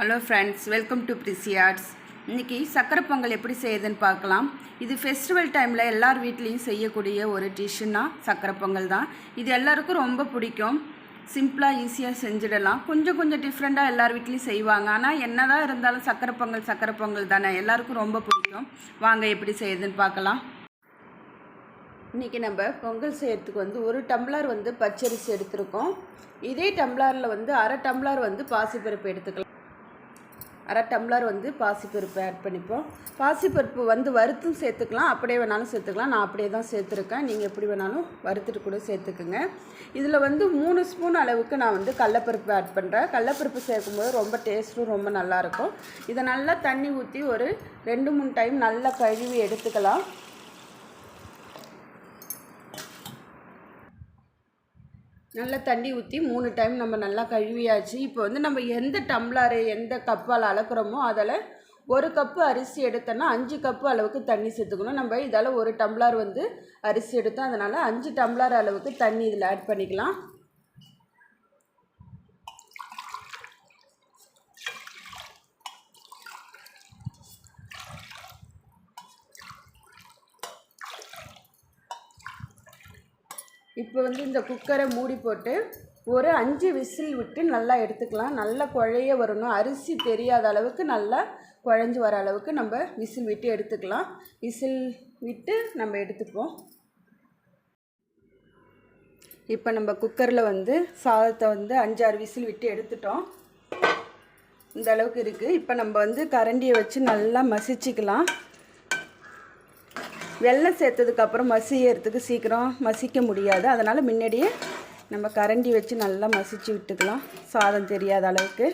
Hello friends welcome to பிரிசி arts இன்றைக்கி சக்கரை பொங்கல் எப்படி செய்யுதுன்னு பார்க்கலாம். இது ஃபெஸ்டிவல் டைமில் எல்லார் வீட்லேயும் செய்யக்கூடிய ஒரு டிஷ்ஷுன்னா சக்கரை பொங்கல் தான். இது எல்லாருக்கும் ரொம்ப பிடிக்கும். சிம்பிளாக ஈஸியாக செஞ்சிடலாம். கொஞ்சம் கொஞ்சம் டிஃப்ரெண்ட்டாக எல்லார் வீட்லேயும் செய்வாங்க. ஆனால் என்னதான் இருந்தாலும் சக்கரை பொங்கல் சக்கரை பொங்கல் தானே. எல்லாருக்கும் ரொம்ப பிடிக்கும். வாங்க எப்படி செய்யுதுன்னு பார்க்கலாம். இன்றைக்கி நம்ம பொங்கல் செய்கிறதுக்கு வந்து ஒரு டம்ளர் வந்து பச்சரிசி எடுத்திருக்கோம். இதே டம்ளரில் வந்து அரை டம்ளர் வந்து பாசிப்பருப்பு எடுத்துக்கலாம். அரை டம்ளர் வந்து பாசிப்பருப்பு ஆட் பண்ணிப்போம். பாசிப்பருப்பு வந்து வறுத்தும் சேர்த்துக்கலாம். அப்படியே வேணாலும் சேர்த்துக்கலாம். நான் அப்படியே தான் சேர்த்துருக்கேன். நீங்கள் எப்படி வேணாலும் வறுத்துட்டு கூட சேர்த்துக்குங்க. இதில் வந்து மூணு ஸ்பூன் அளவுக்கு நான் வந்து கடலப்பருப்பு ஆட் பண்ணுறேன் கடலப்பருப்பு சேர்க்கும்போது ரொம்ப டேஸ்ட்டும் ரொம்ப நல்லாயிருக்கும் இதை நல்லா தண்ணி ஊற்றி ஒரு ரெண்டு மூணு டைம் நல்லா கழுவி எடுத்துக்கலாம். நல்லா தண்ணி ஊற்றி மூணு டைம் நம்ம நல்லா கழுவியாச்சு. இப்போ வந்து நம்ம எந்த டம்ளரு எந்த கப்பால் அளக்குறோமோ அதில் ஒரு கப்பு அரிசி எடுத்தோன்னா அஞ்சு கப்பு அளவுக்கு தண்ணி சேர்த்துக்கணும். நம்ம இதால் ஒரு டம்ளர் வந்து அரிசி எடுத்தோம். அதனால் அஞ்சு டம்ளர் அளவுக்கு தண்ணி இதில் ஆட் பண்ணிக்கலாம். இப்போ வந்து இந்த குக்கரை மூடி போட்டு ஒரு அஞ்சு விசில் விட்டு நல்லா எடுத்துக்கலாம். நல்லா குழைய வரணும். அரிசி தெரியாத அளவுக்கு நல்லா குழஞ்சி வர அளவுக்கு நம்ம விசில் விட்டு எடுத்துக்கலாம். விசில் விட்டு நம்ம எடுத்துப்போம். இப்போ நம்ம குக்கரில் வந்து சாதத்தை வந்து அஞ்சாறு விசில் விட்டு எடுத்துட்டோம். இந்த அளவுக்கு இருக்குது இப்போ நம்ம வந்து கரண்டியை வச்சு நல்லா மசிச்சுக்கலாம். வெள்ளம் சேர்த்ததுக்கப்புறம் மசியறதுக்கு சீக்கிரம் மசிக்க முடியாது. அதனால் முன்னாடியே நம்ம கரண்டி வச்சு நல்லா மசிச்சு விட்டுக்கலாம். சாதம் தெரியாத அளவுக்கு.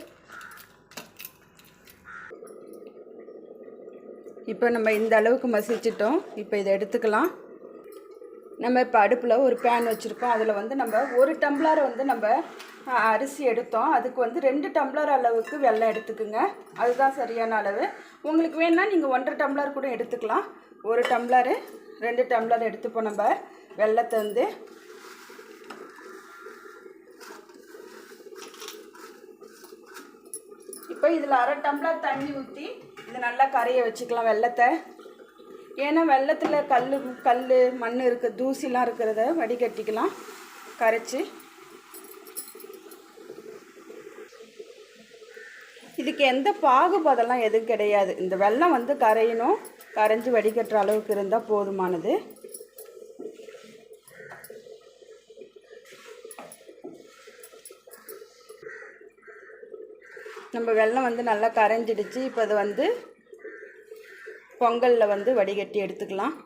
இப்போ நம்ம இந்த அளவுக்கு மசிச்சிட்டோம். இப்போ இதை எடுத்துக்கலாம். நம்ம இப்போ அடுப்பில் ஒரு பேன் வச்சுருக்கோம். அதில் வந்து நம்ம ஒரு டம்ளர் வந்து நம்ம அரிசி எடுத்தோம். அதுக்கு வந்து ரெண்டு டம்ளர் அளவுக்கு வெள்ளம் எடுத்துக்குங்க. அதுதான் சரியான அளவு. உங்களுக்கு வேணால் நீங்கள் ஒன்றரை டம்ளர் கூட எடுத்துக்கலாம். ஒரு டம்ளரு ரெண்டு டம்ளர் எடுத்துப்போம் நம்ம. வெள்ளத்தை வந்து இப்போ இதில் அரை டம்ளர் தண்ணி ஊற்றி இது நல்லா கரைய வச்சுக்கலாம் வெள்ளத்தை. ஏன்னா வெள்ளத்தில் கல் கல் மண் இருக்க தூசிலாம் இருக்கிறத வடிகட்டிக்கலாம் கரைச்சி. இதுக்கு எந்த பாகுபாதெல்லாம் எதுவும் கிடையாது. இந்த வெள்ளம் வந்து கரையணும். கரைஞ்சி வடிகட்டுற அளவுக்கு இருந்தால் போதுமானது. நம்ம வெள்ளம் வந்து நல்லா கரைஞ்சிடுச்சு. இப்போ அது வந்து பொங்கலில் வந்து வடிகட்டி எடுத்துக்கலாம்.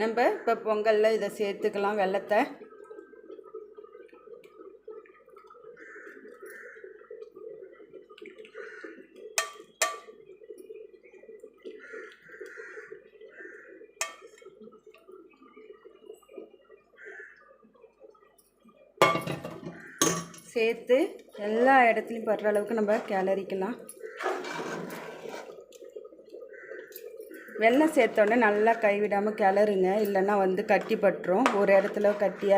நம்ம இப்போ பொங்கலில் இதை சேர்த்துக்கலாம் வெள்ளத்தை சேர்த்து எல்லா இடத்துலையும் படுற அளவுக்கு நம்ம கிளறிக்கலாம். வெள்ளம் சேர்த்தோடனே நல்லா கைவிடாமல் கிளறுங்க. இல்லைன்னா வந்து கட்டி பட்டுரும். ஒரு இடத்துல கட்டி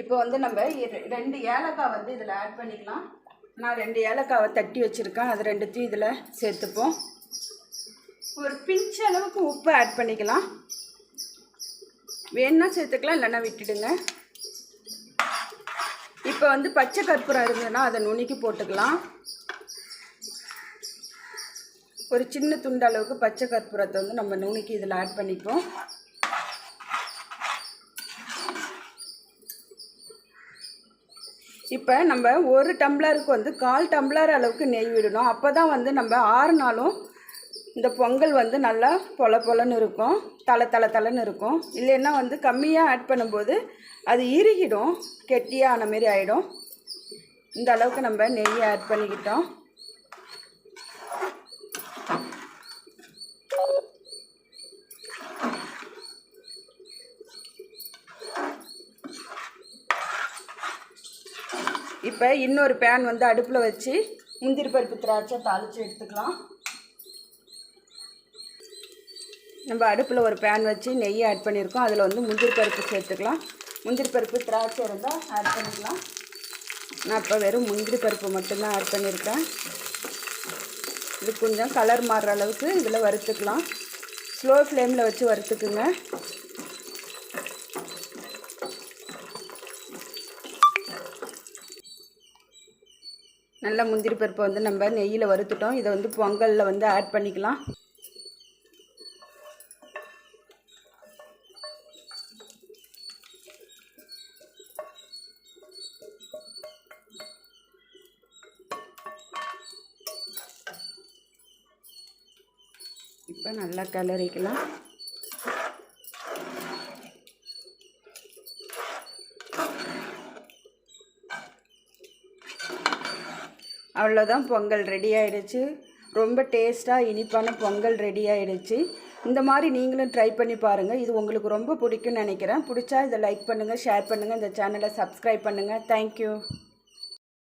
இப்போ வந்து நம்ம ரெண்டு ஏலக்காய் வந்து இதில் ஆட் பண்ணிக்கலாம். நான் ரெண்டு ஏலக்காவை தட்டி வச்சுருக்கேன். அது ரெண்டுத்தையும் இதில் சேர்த்துப்போம். ஒரு பிஞ்ச் அளவுக்கு உப்பு ஆட் பண்ணிக்கலாம். வேணுன்னா சேர்த்துக்கலாம் இல்லைன்னா விட்டுடுங்க. இப்போ வந்து பச்சை கற்பூரம் இருந்ததுன்னா அதை நுணுக்கி போட்டுக்கலாம். ஒரு சின்ன துண்டு அளவுக்கு பச்சை கற்பூரத்தை வந்து நம்ம நுணுக்கி இதில் ஆட் பண்ணிப்போம். இப்போ நம்ம ஒரு டம்ளருக்கு வந்து கால் டம்ளர் அளவுக்கு நெய் விடணும். அப்போ தான் வந்து நம்ம ஆறு நாளும் இந்த பொங்கல் வந்து நல்லா பொல பொலன்னு இருக்கும். தலை தலை தலைன்னு இருக்கும். இல்லைன்னா வந்து கம்மியாக ஆட் பண்ணும்போது அது இறுகிடும். கெட்டியாக ஆன மாரி ஆகிடும் இந்த அளவுக்கு நம்ம நெய் ஆட் பண்ணிக்கிட்டோம். இப்போ இன்னொரு பேன் வந்து அடுப்பில் வச்சு முந்திரி பருப்பு திராட்சை தாளித்து எடுத்துக்கலாம். நம்ம அடுப்பில் ஒரு பேன் வச்சு நெய் ஆட் பண்ணியிருக்கோம். அதில் வந்து முந்திரி பருப்பு சேர்த்துக்கலாம். முந்திரி பருப்பு திராட்சை இருந்தால் ஆட் பண்ணிக்கலாம். நான் இப்போ வெறும் முந்திரி பருப்பு மட்டும்தான் ஆட் பண்ணியிருக்கேன் இது கொஞ்சம் கலர் மாறுற அளவுக்கு இதில் வறுத்துக்கலாம். ஸ்லோ ஃப்ளேமில் வச்சு வறுத்துக்குங்க. நல்லா முந்திரி பருப்பை வந்து நம்ம நெய்யில் வறுத்துட்டோம். இதை வந்து பொங்கலில் வந்து ஆட் பண்ணிக்கலாம். இப்போ நல்லா கிளறிக்கலாம். அவ்வளோதான் பொங்கல் ரெடி ஆயிடுச்சு. ரொம்ப டேஸ்ட்டாக இனிப்பான பொங்கல் ரெடி ஆயிடுச்சு. இந்த மாதிரி நீங்களும் ட்ரை பண்ணி பாருங்கள் இது உங்களுக்கு ரொம்ப பிடிக்கும்னு நினைக்கிறேன். பிடிச்சா இதை லைக் பண்ணுங்கள் ஷேர் பண்ணுங்கள் இந்த சேனலை சப்ஸ்கிரைப் பண்ணுங்கள் தேங்க்யூ